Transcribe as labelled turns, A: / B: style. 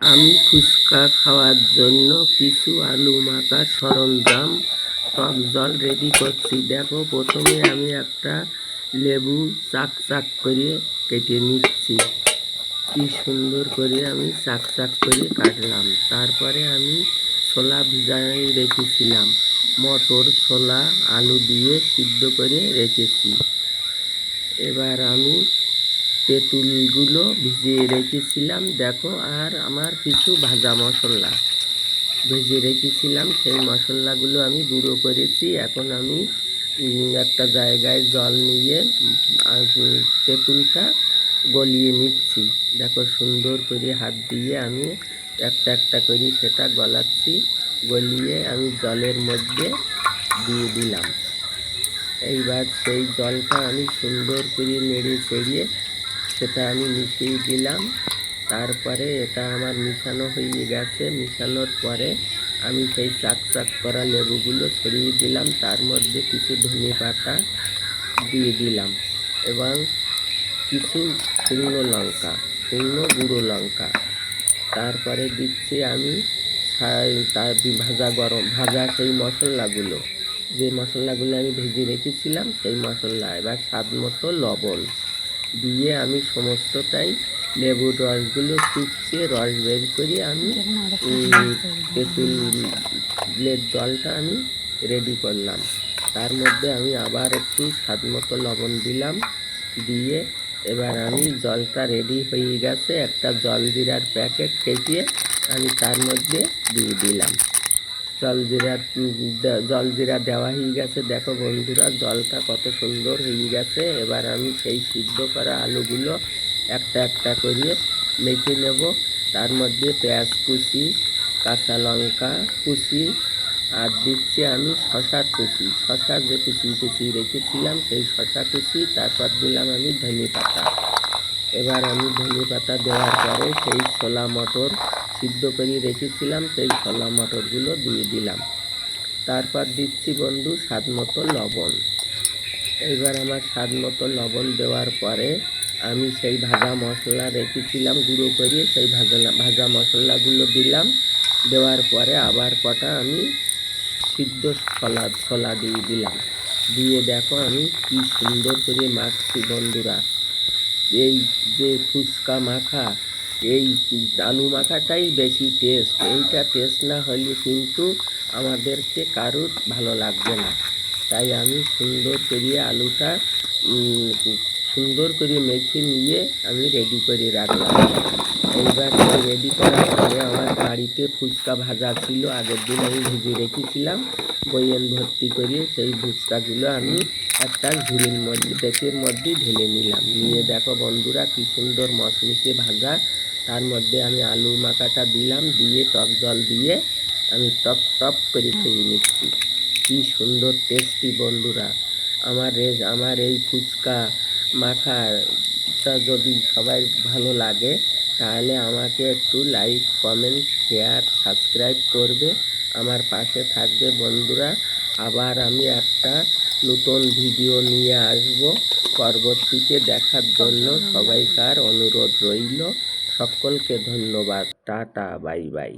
A: আমি ফুচকা খাওয়ার জন্য কিছু আলু মাখার সরঞ্জাম টক জল রেডি করছি। দেখো, প্রথমে আমি একটা লেবু চাক চাক করে কেটে নিচ্ছি। কি সুন্দর করে আমি চাক চাক করে কাটলাম। তারপরে আমি ছোলা ভিজাই রেখেছিলাম। মটর ছোলা, আলু দিয়ে সিদ্ধ করে রেখেছি। এবার আমি তেঁতুলগুলো ভিজিয়ে রেখেছিলাম। দেখো, আর আমার কিছু ভাজা মশলা। ভেজে রেখেছিলাম, সেই মশলাগুলো আমি গুঁড়ো করেছি। এখন আমি একটা জায়গায় জল নিয়ে তেঁতুলটা গলিয়ে নিচ্ছি। দেখো, সুন্দর করে হাত দিয়ে আমি একটা একটা করে সেটা গলাচ্ছি। গলিয়ে আমি জলের মধ্যে দিয়ে দিলাম। এইবার সেই জলটা আমি সুন্দর করে নেড়ে চেড়িয়ে সেটা আমি মিশিয়ে দিলাম। তারপরে এটা আমার মিশানো হয়ে গেছে। মিশানোর পরে আমি সেই চাক চাক করা লেবুগুলো ছড়িয়ে দিলাম। তার মধ্যে কিছু ধনে পাতা দিয়ে দিলাম এবং কিছু শুকনো লঙ্কা, শুকনো গুঁড়ো লঙ্কা। তারপরে দিচ্ছি আমি তার ভাজা গরম ভাজা সেই মশলাগুলো। যে মশলাগুলো আমি ভেজে রেখেছিলাম সেই মশলা, এবার স্বাদ মতো লবণ। দিয়ে আমি সমস্তটাই লেবুর রসগুলো চুপচিয়ে রস বের করে আমি তেঁতুলের জলটা আমি রেডি করলাম। তার মধ্যে আমি আবার একটু স্বাদ মতো লবণ দিলাম। দিয়ে এবার আমি জলটা রেডি হয়ে গেছে। একটা জল জলজিরার প্যাকেট কেটে আমি তার মধ্যে দিয়ে দিলাম। জলজিরা জলজিরা দেওয়া হয়ে গেছে। দেখো বন্ধুরা, জলটা কত সুন্দর হয়ে গেছে। এবার আমি সেই সিদ্ধ করা আলুগুলো একটা একটা করে মেখে নেব। তার মধ্যে পেঁয়াজ কুচি, কাঁচা লঙ্কা কুচি আর দিচ্ছি আমি শশা কুচি। শশা যে কুচি কুচি রেখেছিলাম, সেই শশা কুচি, তারপর দিলাম আমি ধনে পাতা এবার আমি ধনে পাতা দেওয়ার পরে সেই ছোলা মটর সিদ্ধ করে রেখেছিলাম, সেই ছোলা মটরগুলো দিয়ে দিলাম। তারপর দিচ্ছি বন্ধু স্বাদ মতো লবণ। এইবার আমার স্বাদ মতো লবণ দেওয়ার পরে আমি সেই ভাজা মশলা রেখেছিলাম, গুঁড়ো করে সেই ভাজা ভাজা মশলাগুলো দিলাম। দেওয়ার পরে আবার কটা আমি সিদ্ধ ছোলা ছোলা দিয়ে দিলাম। দিয়ে দেখো আমি কি সুন্দর করে মাখছি বন্ধুরা। এই যে ফুচকা মাখা এই আলু মাথাটাই বেশি টেস্ট এইটা টেস্ট না হলে কিন্তু আমাদেরকে কারুর ভালো লাগবে না। তাই আমি সুন্দর করে আলুটা সুন্দর করে মেখে নিয়ে আমি রেডি করে রাখলাম। এইবার রেডি করার পরে আমার বাড়িতে ফুচকা ভাজা ছিল, আগের দিন আমি ভিজে রেখেছিলাম। বইয়েন ভর্তি করে সেই ফুচকাগুলো আমি একটা ঝুড়ির মধ্যে ডেকের মধ্যে ঢেলে নিলাম। নিয়ে দেখো বন্ধুরা কি সুন্দর মশমিশে ভাজা। তার মধ্যে আমি আলু মাখাটা দিলাম, দিয়ে টক জল দিয়ে আমি টপ টপ করে খেয়ে নিচ্ছি। কি সুন্দর টেস্টি বন্ধুরা। আমার রেজ আমার এই ফুচকা মাখাটা যদি সবাই ভালো লাগে তাহলে আমাকে একটু লাইক কমেন্ট শেয়ার সাবস্ক্রাইব করবে। আমার পাশে থাকবে বন্ধুরা। আবার আমি একটা নতুন ভিডিও নিয়ে আসব। পরবর্তীতে দেখার জন্য সবাইকার অনুরোধ রইল। সকলকে ধন্যবাদ। Tata bye bye